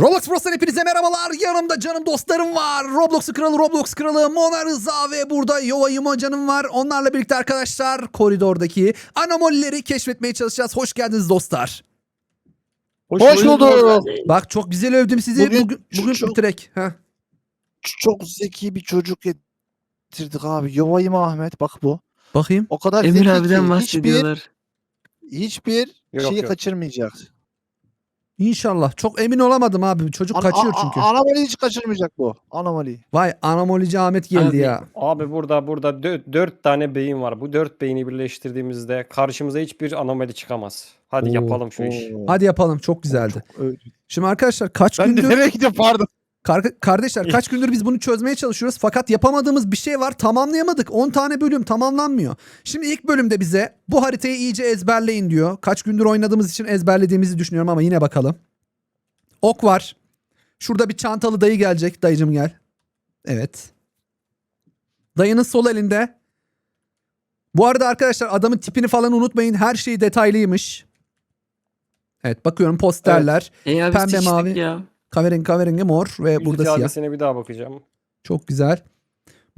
Roblox Pros'tan hepinize merhabalar. Yanımda canım dostlarım var. Roblox kralı, Roblox kralı Mona Rıza ve burada Yova Yumo canım var. Onlarla birlikte arkadaşlar koridordaki anomalileri keşfetmeye çalışacağız. Hoş geldiniz dostlar. Hoş bulduk. Bak çok güzel övdüm sizi. Bugün Bugün, bugün çok- direkt. Ç- Çok zeki bir çocuk getirdik abi. Yovayım Ahmet bak bu. Bakayım. O kadar Emir abiden ki hiçbir, bahsediyorlar. hiçbir Yok, şeyi yok. kaçırmayacak. İnşallah. Çok emin olamadım abi. Çocuk An- kaçıyor a- çünkü. Anomali hiç kaçırmayacak bu. Anomali. Vay anomalici Ahmet geldi Abi, ya. Abi burada burada dö- dört tane beyin var. Bu dört beyni birleştirdiğimizde karşımıza hiçbir anomali çıkamaz. Hadi Oo, yapalım şu işi. Oo. Hadi yapalım. Çok güzeldi. Çok. Şimdi arkadaşlar kaç Ben de gündür nereye gidiyorum pardon. Kar- kardeşler kaç gündür biz bunu çözmeye çalışıyoruz fakat yapamadığımız bir şey var tamamlayamadık 10 tane bölüm tamamlanmıyor. Şimdi ilk bölümde bize bu haritayı iyice ezberleyin diyor. Kaç gündür oynadığımız için ezberlediğimizi düşünüyorum ama yine bakalım. Ok var. Şurada bir çantalı dayı gelecek. Dayıcım gel. Evet. Dayının sol elinde. Bu arada arkadaşlar adamın tipini falan unutmayın. Her şey detaylıymış. Evet bakıyorum posterler. E abi Pembe, mavi. Ya. Kahverengi kahverengi mor ve Yüz burada siyah. bir daha bakacağım. Çok güzel.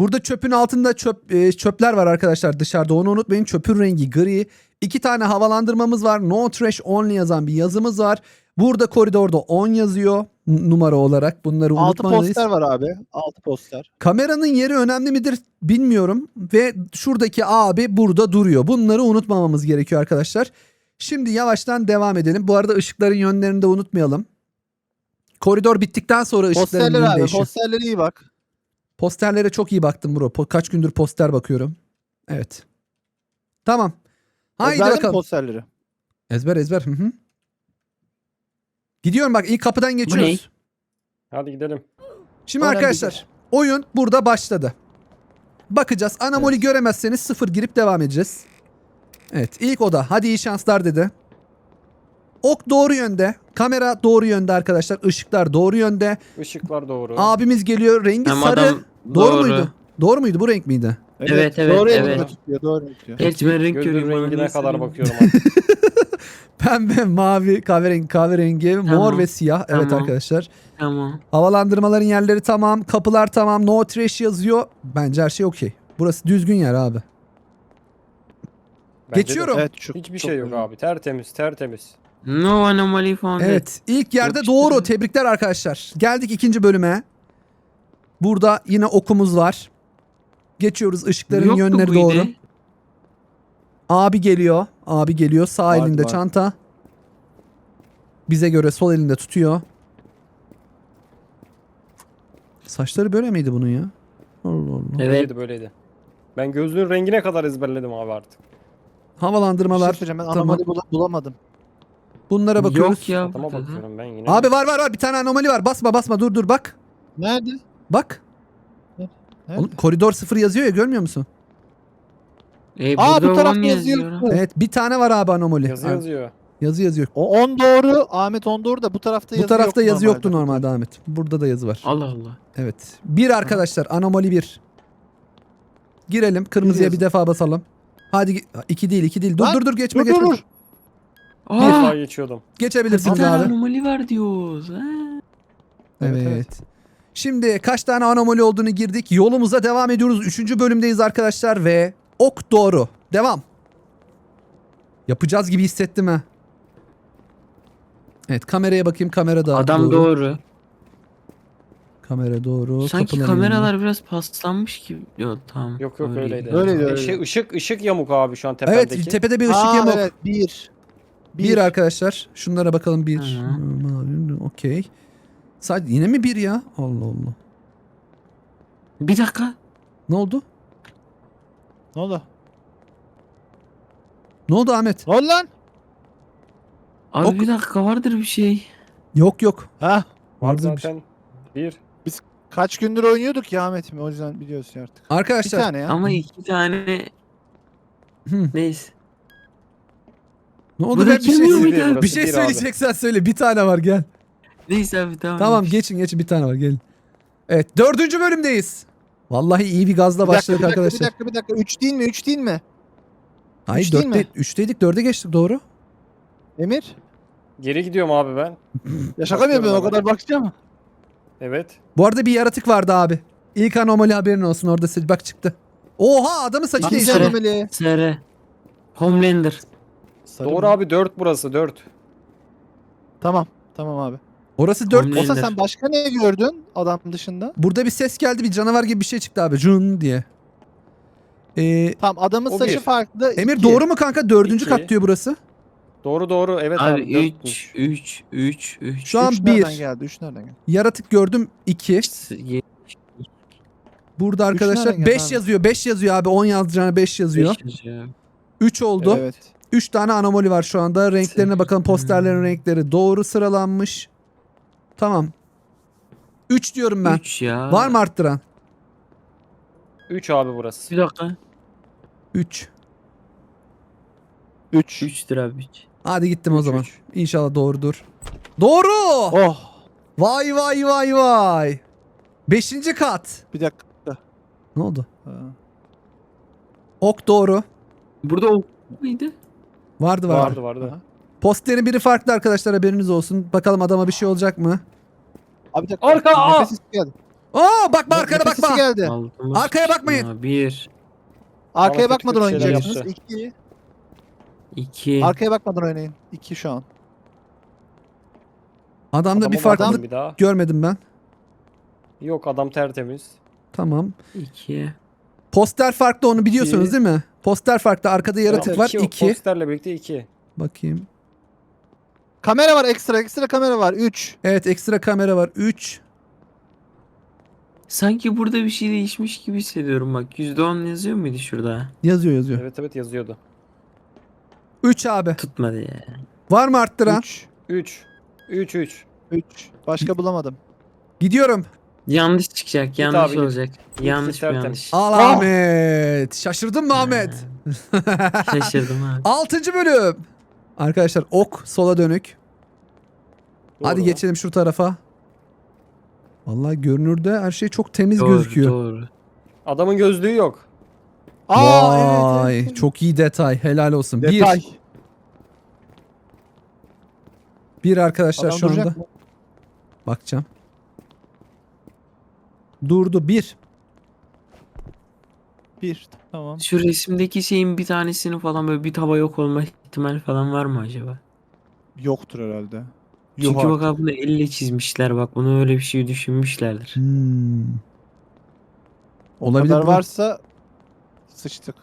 Burada çöpün altında çöp e, çöpler var arkadaşlar dışarıda onu unutmayın. Çöpün rengi gri. İki tane havalandırmamız var. No trash only yazan bir yazımız var. Burada koridorda 10 yazıyor numara olarak. Bunları Altı unutmayız. poster var abi. Altı poster. Kameranın yeri önemli midir bilmiyorum. Ve şuradaki abi burada duruyor. Bunları unutmamamız gerekiyor arkadaşlar. Şimdi yavaştan devam edelim. Bu arada ışıkların yönlerini de unutmayalım. Koridor bittikten sonra ışıkların Posterler yönü abi. değişiyor. Posterlere iyi bak. Posterlere çok iyi baktım bro. Po- kaç gündür poster bakıyorum. Evet. Tamam. Haydi Ezberledin mi bakalım. posterleri. ezber ezber. Hı hı. Gidiyorum bak ilk kapıdan geçiyoruz. Hadi gidelim. Şimdi Önemli arkadaşlar oyun burada başladı. Bakacağız. Anomali göremezseniz sıfır girip devam edeceğiz. Evet ilk oda. Hadi iyi şanslar dedi. Ok doğru yönde. Kamera doğru yönde arkadaşlar. Işıklar doğru yönde. Işıklar doğru. Abimiz geliyor. Rengi Hem sarı. adam doğru, doğru. muydu? Doğru muydu? Bu renk miydi? Evet, evet, Doğru evet. elinde tutuyor. Doğru tutuyor. Gerçi ben renk Gözün görüyorum. bana rengine kadar bakıyorum artık. Pembe, mavi, kahverengi, kahverengi, mor Tamam, ve siyah. Evet tamam. arkadaşlar. Tamam. Havalandırmaların yerleri tamam. Kapılar tamam. No trash yazıyor. Bence her şey okey. Burası düzgün yer abi. Bence de. Geçiyorum. Evet, çok, Hiçbir çok şey yok övdüm. abi. Tertemiz tertemiz. No anomaly found. Evet. ilk yerde Yok doğru. işte. Tebrikler arkadaşlar. Geldik ikinci bölüme. Burada yine okumuz var. Geçiyoruz. Işıkların Yoktu yönleri bu doğru. ide. Abi geliyor. Abi geliyor. Sağ Var, elinde var. çanta. Bize göre sol elinde tutuyor. Saçları böyle miydi bunun ya? Allah Allah. Evet. Böyleydi böyleydi. Ben gözlüğün rengine kadar ezberledim abi artık. Bir şey Havalandırmalar. söyleyeceğim, ben tamam. anomali bula- bulamadım. Bunlara bakıyoruz. Yok ya. Adama burada da. bakıyorum ben yine. Abi var var var bir tane anomali var. Basma basma dur dur bak. Nerede? Bak. Nerede? Oğlum, koridor sıfır yazıyor ya görmüyor musun? E, Aa burada bu tarafta on yazıyor. Evet bir tane var abi anomali. Yazı Ha, yazıyor. yazı yazıyor. O 10 doğru. Ahmet 10 doğru da bu tarafta Bu yazı tarafta yoktu yazı yoktu normalde Ahmet. Burada da yazı var. Allah Allah. Evet. Bir arkadaşlar anomali bir. Girelim. Kırmızıya bir defa basalım. Hadi gi- iki değil iki değil. Dur Lan, dur dur geçme Dur geçme. dur dur. Dur. Bir Aa, geçiyordum. bir Geçebilirsiniz tane abi. anomali var diyoruz. Ha. Evet. Evet, Şimdi kaç tane anomali olduğunu girdik. Yolumuza devam ediyoruz. Üçüncü bölümdeyiz arkadaşlar ve ok doğru. Devam. Yapacağız gibi hissettim ha. Evet kameraya bakayım kamera da Adam doğru. Kamera doğru. Sanki kapıların kameralar biraz paslanmış gibi. Yok tamam. Yok yok öyleydi. Öyleydi, öyleydi. Şey, ışık ışık yamuk abi şu an yanında. tependeki. Evet tepede bir ışık Aa, yamuk. evet 1. Bir. arkadaşlar. Şunlara bakalım bir. Okey. Sadece yine mi bir ya? Allah Allah. Bir dakika. Ne oldu? Ne oldu? Ne oldu Ahmet? Ne oldu lan? Abi Ok- bir dakika vardır bir şey. Yok yok. Ha? Var Vardı bir şey. zaten. Bir. Kaç gündür oynuyorduk ya Ahmet'im o yüzden biliyorsun artık. Bir Arkadaşlar. tane ya. Ama iki tane Hı. neyse. Ne oldu Bu be da bir şey, Bir ya? burası, bir şey bir abi. söyleyeceksen söyle. Bir tane var gel. Neyse abi tamam. Tamam geç. geçin geçin bir tane var gelin. Evet dördüncü bölümdeyiz. Vallahi iyi bir gazla Bir dakika, başladık bir dakika, arkadaşlar. Bir dakika bir dakika. 3 değil mi? 3 değil mi? Hayır üç değil dörtte, mi? üçteydik dörde geçtik doğru. Emir? Geri gidiyorum abi ben. Ya şaka mı yapıyorsun o Bakıyorum kadar bakacağım. Evet. Bu arada bir yaratık vardı abi. İlk anomali haberin olsun orada sil- bak çıktı. Oha adamın saçı Hangisi? değişti. Sarı. Sarı. Sarı. Homelander. Doğru abi 4 burası 4. Tamam. Tamam abi. Orası 4. Homelander. Olsa sen başka ne gördün adam dışında? Burada bir ses geldi bir canavar gibi bir şey çıktı abi. Jun diye. Ee, Tamam adamın O saçı bir. farklı. Emir iki. doğru mu kanka? Dördüncü İki. kat diyor burası. Doğru doğru evet abi. Abi dörtmüş. 3 3 3 3. Şu an Üç nereden 1. geldi? Üç nereden geldi? Yaratık gördüm 2. Burada arkadaşlar nereden geldi 5 abi? yazıyor. 5 yazıyor abi. 10 yazacağına 5 yazıyor. 3 oldu. Evet. 3 tane anomali var şu anda. Renklerine bakalım. Posterlerin Hmm. renkleri doğru sıralanmış. Tamam. 3 diyorum ben. 3 ya. Var mı arttıran? 3 abi burası. Bir dakika. 3. 3. 3'tür abi 3. Hadi gittim o Üç, zaman. üç. İnşallah doğrudur. Doğru. Oh. Vay vay vay vay. Beşinci kat. Bir dakika. Ne oldu? Ha. Ok doğru. Burada o mıydı? Vardı vardı. Vardı vardı. Aha. Posterin biri farklı arkadaşlar haberiniz olsun. Bakalım adama bir şey olacak mı? Abi bir dakika. Arka, aa! Nefes sesi geldi. Aa bakma arkana Nefes sesi bakma. geldi. Aldım. Arkaya bakmayın. 1 Arkaya kötü bakmadan kötü şeyler oynayacaksınız. yaptı. 2. 2 Arkaya bakmadan oynayın. 2 şu an. Adamda bir farklılık bakalım bir daha. görmedim ben. Yok adam tertemiz. Tamam. 2 Poster farklı onu biliyorsunuz İki. değil mi? Poster farklı. Arkada yaratık var. iki, o 2. Posterle birlikte 2. Bakayım. Kamera var ekstra. Ekstra kamera var. 3. Evet ekstra kamera var. 3. Sanki burada bir şey değişmiş gibi hissediyorum bak. %10 yazıyor muydu şurada? Yazıyor yazıyor. Evet evet yazıyordu. 3 abi. Tutmadı ya. Var mı arttıran? 3. 3. 3 3. 3. Başka bulamadım. Gidiyorum. Yanlış çıkacak, yanlış abi, git. olacak. yanlış bir tertemiz. yanlış. Al Ah! Ahmet. Şaşırdın mı Ahmet? Şaşırdım abi. Altıncı bölüm. Arkadaşlar ok sola dönük. Hadi Doğru. geçelim şu tarafa. Vallahi görünürde her şey çok temiz Doğru, gözüküyor. doğru. Adamın gözlüğü yok. Aa Vay evet, evet. çok iyi detay. Helal olsun. Detay. Bir. Bir arkadaşlar Adam şu anda. mı? Bakacağım. Durdu. Bir. Bir. Tamam. Şu resimdeki şeyin bir tanesinin falan böyle bir tava yok olma ihtimali falan var mı acaba? Yoktur herhalde. Yok Çünkü bak abi bunu elle çizmişler bak bunu öyle bir şey düşünmüşlerdir. Hmm. Olabilir. kadar bu. varsa sıçtık.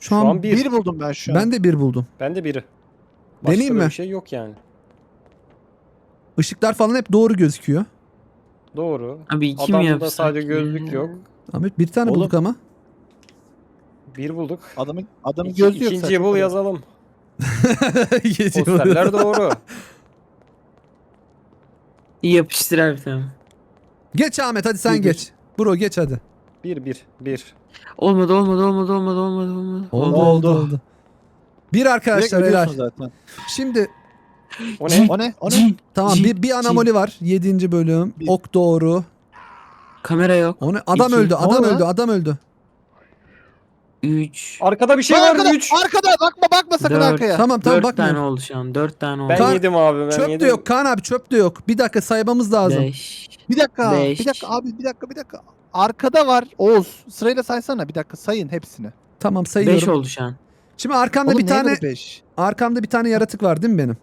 Şu an, Şu an bir. Bir buldum ben şu an. ben de bir buldum. Ben de biri. Başka Deneyeyim böyle mi? Bir şey yok yani. Işıklar falan hep doğru gözüküyor. Doğru. Abi iki mi Adamda yapsak? sadece gözlük yok. Ahmet bir tane Oğlum. bulduk ama. Bir bulduk. Adamın adamın İki, gözü yok. ikinciyi bul yazalım. Geçiyor. Posterler doğru. İyi yapıştır abi tamam. Geç Ahmet hadi sen Bir, bir. geç. Bro geç hadi. Bir bir bir. Olmadı olmadı olmadı olmadı olmadı olmadı. Oldu Oldu. oldu oldu. Bir Direkt arkadaşlar helal. ölüyorsun zaten. Şimdi O ne? O ne? O ne? Cin, tamam cin, bir, bir anomali var. Yedinci bölüm. Bir. Ok doğru. Kamera yok. O ne? Adam İki. öldü. Ne Adam oldu öldü. lan? Adam öldü. 3 Arkada bir şey Arkada, var. 3. arkada bakma bakma sakın Dört. arkaya. Tamam tamam 4 tane bakmıyorum. oldu şu an. 4 tane oldu. Ben Kan- yedim abi. Ben Çöp de yedim. yok. Kaan abi çöp de yok. Bir dakika saymamız lazım. 5 Bir dakika. Beş. Bir dakika abi bir dakika bir dakika. Arkada var Oğuz. Sırayla saysana bir dakika sayın hepsini. Tamam 5 sayıyorum. oldu şu an. Şimdi arkamda Oğlum bir tane 5? arkamda bir tane yaratık var değil mi benim?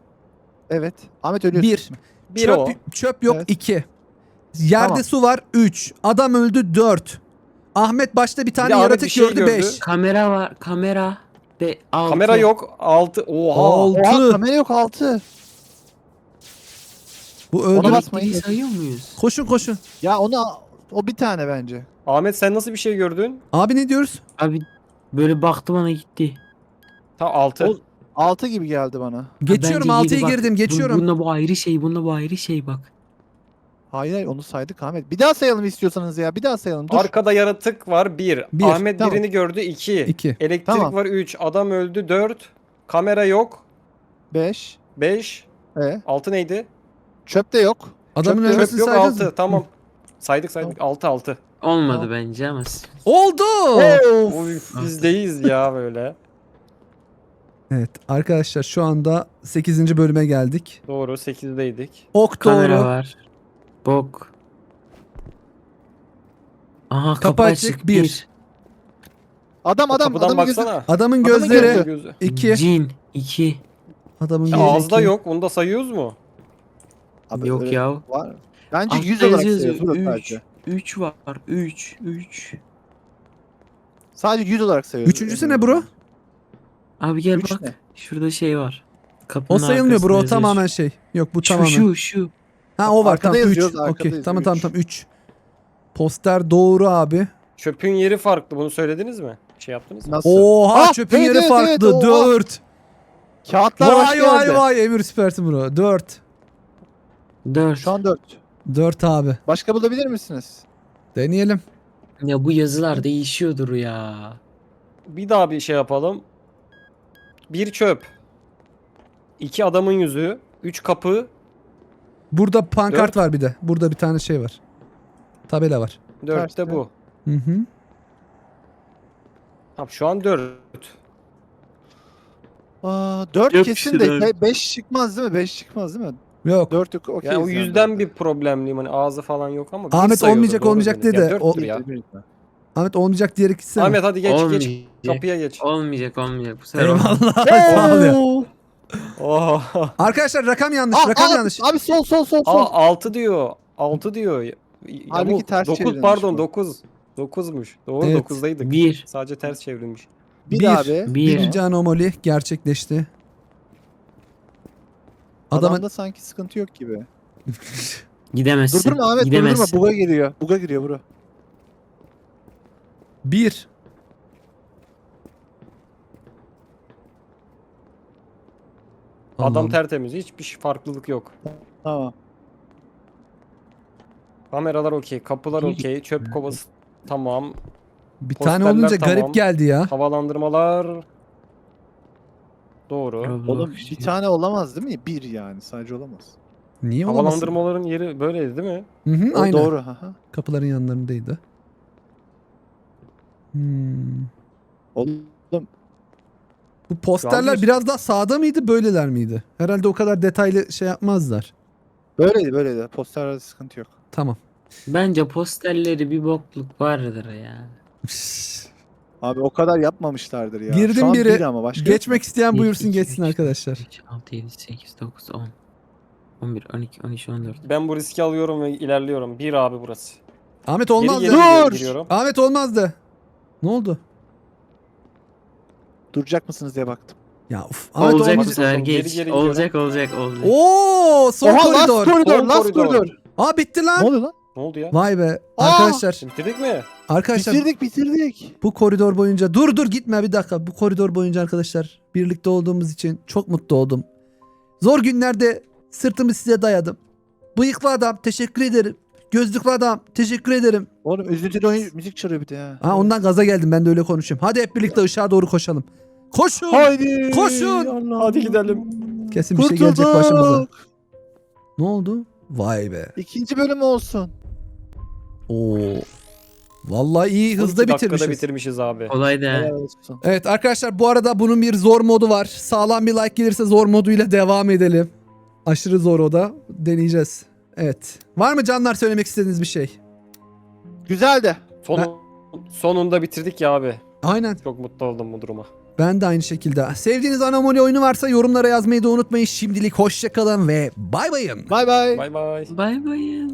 Evet. Ahmet ölüyorsun. Bir. Bir çöp, o. çöp yok Evet. 2. Yerde Tamam. su var 3. Adam öldü 4. Ahmet başta bir tane de Ahmet yaratık bir şey gördü gördü. 5. Kamera var. Kamera. De 6. Kamera yok. 6. Oha. Oha Altı. kamera yok 6. Bu Ona öldü. bas- basmayın. sayıyor muyuz? Koşun koşun. Ya onu o bir tane bence. Ahmet sen nasıl bir şey gördün? Abi ne diyoruz? Abi böyle baktı bana gitti. Tam 6. O- 6 gibi geldi bana. Geçiyorum Bence 6'ya yedi bak. girdim geçiyorum. Bunda bu ayrı şey. Bunda bu ayrı şey bak. Hayır hayır onu saydık Ahmet. Bir daha sayalım istiyorsanız ya. Bir daha sayalım. Dur. Arkada yaratık var 1. Bir, Ahmet tamam. birini gördü 2. 2. Elektrik Tamam. var 3. Adam öldü 4. Kamera yok 5. 5. E, 6 neydi? çöp de yok. Adamın Çöp Çöp ölmesini yok saydınız 6. mı? Tamam. Saydık saydık 6 6. Olmadı Tamam. bence ama. Oldu. Of. Oy bizdeyiz ya böyle. Evet arkadaşlar şu anda 8. bölüme geldik. Doğru 8'deydik. Ok Kamera doğru. var. Bok. Aha kapı, Kapı açık. açık, bir. Bir. Adam adam Kapıdan adamın gözü. baksana. Adamın Adamın gözleri Gözü. 2. Cin. iki. Adamın Ya gözü ağızda iki. yok. Onu da sayıyoruz mu? Abi Yok öyle ya. Var. Bence Altta 100 olarak sayıyoruz. Sadece. 3 var. 3. 3. Sadece 100 olarak sayıyoruz. Üçüncüsü ne bro? Abi gel Üç bak. ne? Şurada şey var. Kapının O sayılmıyor bro. O arkasında tamamen yazıyor. şey. Yok bu Şu tamamen. şu şu. Ha o var Arkada tamam 3. yazıyoruz, arkada Okey. yazıyor, Tamam tamam üç. tamam 3. Poster doğru abi. Çöpün yeri farklı. Bunu söylediniz mi? Şey yaptınız mı? Nasıl? Oha Ah, çöpün evet, yeri evet, farklı. evet, oha. 4. Kağıtlar Vay başka vay yerde. vay Emir süpersin bro. 4. 4. Şu an 4. 4 abi. Başka bulabilir misiniz? Deneyelim. Ya bu yazılar değişiyordur ya. Bir daha bir şey yapalım. Bir çöp. iki adamın yüzü. Üç kapı. Burada pankart Dört. var bir de. Burada bir tane şey var. Tabela var. Dört de bu. Hı hı. Tamam şu an dört. Aa, 4 Yok kesin işte de dört. 5 çıkmaz değil mi? 5 çıkmaz değil mi? Yok. 4 yok okey. Yani o yüzden bir problemliyim. Hani ağzı falan yok ama. bir Ahmet sayıyordu, olmayacak, doğru olmayacak dedi. Ya O- ya. Ahmet olmayacak diyerek gitsene. Ahmet hadi geç geç. Olmayacak. Kapıya geç. Olmayacak olmayacak. Bu sefer olmayacak. Eyvallah. Sağ ol ya. Oh. Arkadaşlar rakam yanlış. Aa, rakam aa, yanlış. Abi sol sol sol sol. Aa 6 diyor. 6 diyor. Halbuki ters 9 çevrilmiş pardon bu. 9. 9'muş. Doğru Evet. 9'daydık. 1. Sadece ters çevrilmiş. bir, bir, abi. bir. Birinci anomali gerçekleşti. Adamın Adamda sanki sıkıntı yok gibi. Gidemezsin. Durdurma Ahmet Gidemezsin. durdurma. Buga giriyor. Buga giriyor bro. Bir. Adam Allah'ım. tertemiz. Hiçbir şey- farklılık yok. Tamam. Kameralar okey. Kapılar okey. Çöp kovası tamam. bir tane posterler olunca garip tamam. geldi ya. Havalandırmalar doğru. Oğlum şey. bir tane olamaz değil mi? Bir yani sadece olamaz. Niye olamasın? Havalandırmaların yeri böyleydi değil mi? Hı hı, O aynen. doğru. Aha. Kapıların yanlarındaydı. Hmm. Oğlum Bu posterler bir- biraz daha sağda mıydı böyleler miydi? Herhalde o kadar detaylı şey yapmazlar. böyleydi böyleydi. Posterlerde sıkıntı yok. Tamam. Bence posterleri bir bokluk vardır ya. Abi o kadar yapmamışlardır ya. Girdim biri, bir ama başka? Geçmek isteyen buyursun 2, geçsin 3, arkadaşlar. 5, 6, 7, 8, 9, 10. 11, 12, 13, 14. Ben bu riski alıyorum ve ilerliyorum. Bir abi burası. Ahmet Geri olmazdı. geri Dur! giriyorum. Ahmet olmazdı. Ne oldu? Duracak mısınız diye baktım. Ya uf. Ahmet olacak bu sefer Geri geç. geri olacak olacak olacak. Oo, son Oha last koridor. koridor, Son last koridor. koridor. Aa bitti Ne lan. oluyor lan? Ne oldu ya? Vay be. Aa! Arkadaşlar, Bitirdik mi? arkadaşlar Bitirdik bitirdik. bu koridor boyunca dur dur gitme bir dakika. Bu koridor boyunca arkadaşlar birlikte olduğumuz için çok mutlu oldum. Zor günlerde sırtımı size dayadım. Bıyıklı adam teşekkür ederim. Gözlüklü adam teşekkür ederim. Oğlum üzüntülü oyun müzik çalıyor bir de ya. Ha ondan gaza geldim ben de öyle konuşayım. Hadi hep birlikte ışığa doğru koşalım. Koşun. Haydi. Koşun! Allah Hadi gidelim. Kesin bir şey gelecek başımıza. Ne oldu? Vay be. İkinci bölüm olsun. Oo. Vallahi iyi 12 hızlı dakikada bitirmişiz. bitirmişiz abi. Kolay da. Helal olsun. Evet arkadaşlar bu arada bunun bir zor modu var. Sağlam bir like gelirse zor moduyla devam edelim. Aşırı zor o da. Deneyeceğiz. Evet. Var mı canlar söylemek istediğiniz bir şey? Güzeldi. Sonu, sonunda bitirdik ya abi. Aynen. Çok mutlu oldum bu duruma. Ben de aynı şekilde. Sevdiğiniz anomali oyunu varsa yorumlara yazmayı da unutmayın. Şimdilik hoşçakalın ve bay bayın. Bay bay. Bay bay. Bay bay.